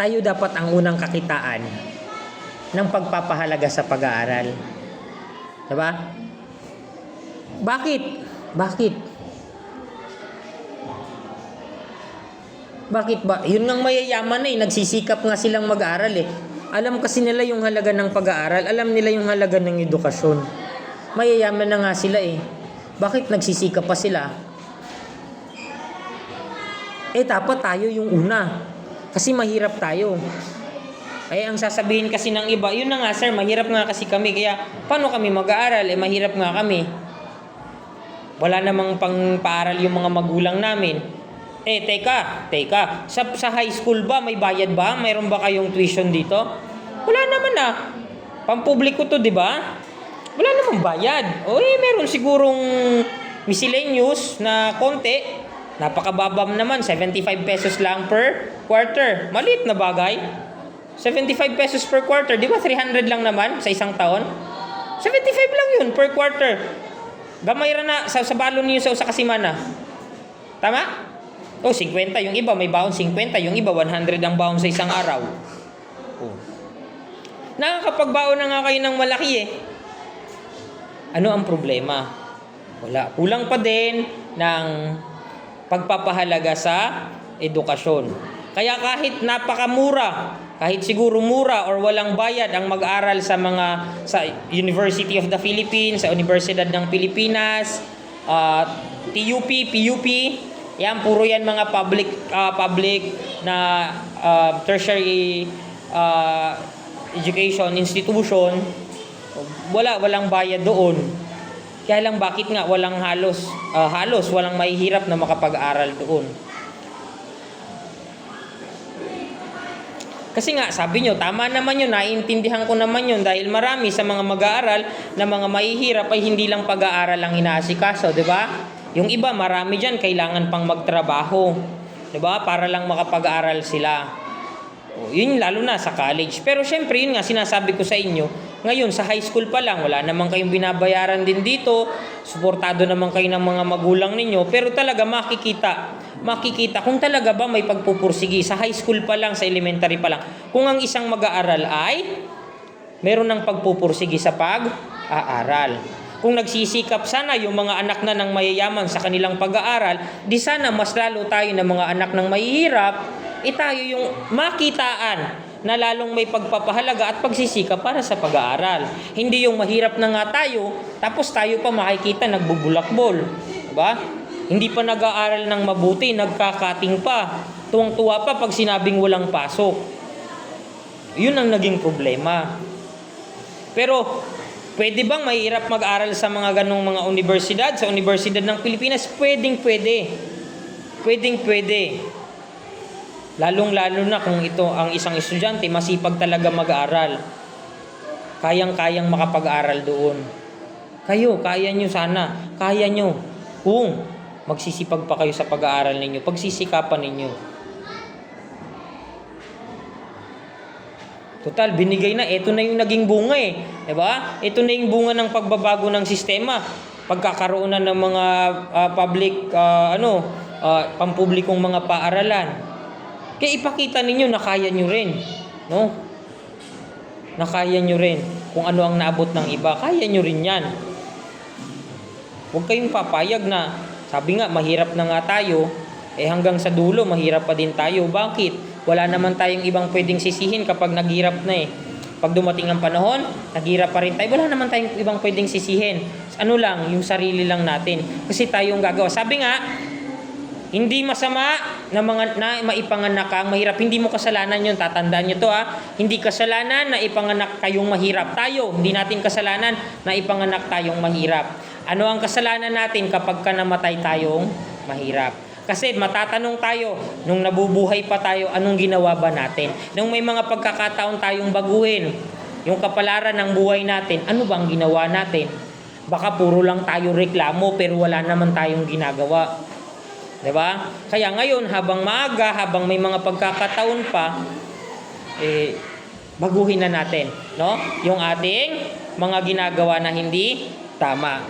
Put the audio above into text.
tayo dapat ang unang kakitaan ng pagpapahalaga sa pag-aaral. Diba? Bakit? Bakit? Bakit ba? Yun ngang mayayaman na eh. Nagsisikap nga silang mag-aaral eh. Alam kasi nila yung halaga ng pag-aaral. Alam nila yung halaga ng edukasyon. Mayayaman na nga sila eh. Bakit nagsisikap pa sila? Eh dapat tayo yung una. Kasi mahirap tayo. Eh ang sasabihin kasi ng iba, yun na nga sir, mahirap nga kasi kami. Kaya paano kami mag-aaral? Eh mahirap nga kami. Wala namang pang paaral yung mga magulang namin. Eh, teka, teka. Sa, sa high school ba, may bayad ba? Mayroon ba kayong tuition dito? Wala naman ah. Pampubliko to, di ba? Wala namang bayad. O eh, meron sigurong miscellaneous na konti. Napakababam naman, 75 pesos lang per quarter. Maliit na bagay. 75 pesos per quarter, di ba 300 lang naman sa isang taon? 75 lang yun per quarter. Gamay ra na sa, sa balon niyo sa usa ka semana. Tama? O, 50 yung iba, may baon 50, yung iba 100 ang baon sa isang araw. Oh. Nakakapagbaon na nga kayo ng malaki eh. Ano ang problema? Wala. Kulang pa din ng pagpapahalaga sa edukasyon. Kaya kahit napakamura, kahit siguro mura or walang bayad ang mag-aral sa mga sa University of the Philippines, sa Universidad ng Pilipinas, uh, TUP, PUP, yan puro yan mga public uh, public na uh, tertiary uh, education institution. Wala walang bayad doon. Kaya lang bakit nga walang halos uh, halos walang mahihirap na makapag-aral doon. Kasi nga, sabi nyo, tama naman yun, naiintindihan ko naman yun dahil marami sa mga mag-aaral na mga mahihirap ay hindi lang pag-aaral ang inaasikaso, di ba? Yung iba, marami dyan, kailangan pang magtrabaho, di ba? Para lang makapag-aaral sila. O, yun lalo na sa college. Pero syempre, yun nga, sinasabi ko sa inyo, ngayon, sa high school pa lang, wala naman kayong binabayaran din dito, suportado naman kayo ng mga magulang ninyo, pero talaga makikita, makikita kung talaga ba may pagpupursigi sa high school pa lang, sa elementary pa lang. Kung ang isang mag-aaral ay meron ng pagpupursigi sa pag-aaral. Kung nagsisikap sana yung mga anak na ng mayayaman sa kanilang pag-aaral, di sana mas lalo tayo ng mga anak ng mahihirap, eh tayo yung makitaan na lalong may pagpapahalaga at pagsisikap para sa pag-aaral. Hindi yung mahirap na nga tayo, tapos tayo pa makikita nagbubulakbol. Diba? Hindi pa nag-aaral ng mabuti, nagkakating pa. Tuwang-tuwa pa pag sinabing walang pasok. Yun ang naging problema. Pero, pwede bang mahirap mag-aral sa mga ganong mga universidad, sa Universidad ng Pilipinas? Pwedeng pwede. Pwedeng pwede. Lalong-lalo na kung ito ang isang estudyante, masipag talaga mag-aaral. Kayang-kayang makapag-aral doon. Kayo, kaya nyo sana. Kaya nyo. Kung magsisipag pa kayo sa pag-aaral ninyo, pagsisikapan ninyo. Total, binigay na. Ito na yung naging bunga eh. Diba? Ito na yung bunga ng pagbabago ng sistema. Pagkakaroon na ng mga uh, public, uh, ano, uh, pampublikong mga paaralan. Kaya ipakita ninyo na kaya nyo rin. No? Na kaya nyo rin. Kung ano ang naabot ng iba, kaya nyo rin yan. Huwag kayong papayag na, sabi nga, mahirap na nga tayo, eh hanggang sa dulo, mahirap pa din tayo. Bakit? Wala naman tayong ibang pwedeng sisihin kapag naghirap na eh. Pag dumating ang panahon, naghirap pa rin tayo. Wala naman tayong ibang pwedeng sisihin. Ano lang, yung sarili lang natin. Kasi tayong gagawa. Sabi nga, hindi masama na mga na maipanganak ka mahirap. Hindi mo kasalanan 'yon. Tatandaan niyo 'to ha. Hindi kasalanan na ipanganak kayong mahirap. Tayo, hindi natin kasalanan na ipanganak tayong mahirap. Ano ang kasalanan natin kapag ka namatay tayong mahirap? Kasi matatanong tayo, nung nabubuhay pa tayo, anong ginawa ba natin? Nung may mga pagkakataon tayong baguhin, yung kapalaran ng buhay natin, ano bang ginawa natin? Baka puro lang tayo reklamo pero wala naman tayong ginagawa. 'Di ba? Kaya ngayon habang maaga, habang may mga pagkakataon pa, eh baguhin na natin, no? Yung ating mga ginagawa na hindi tama.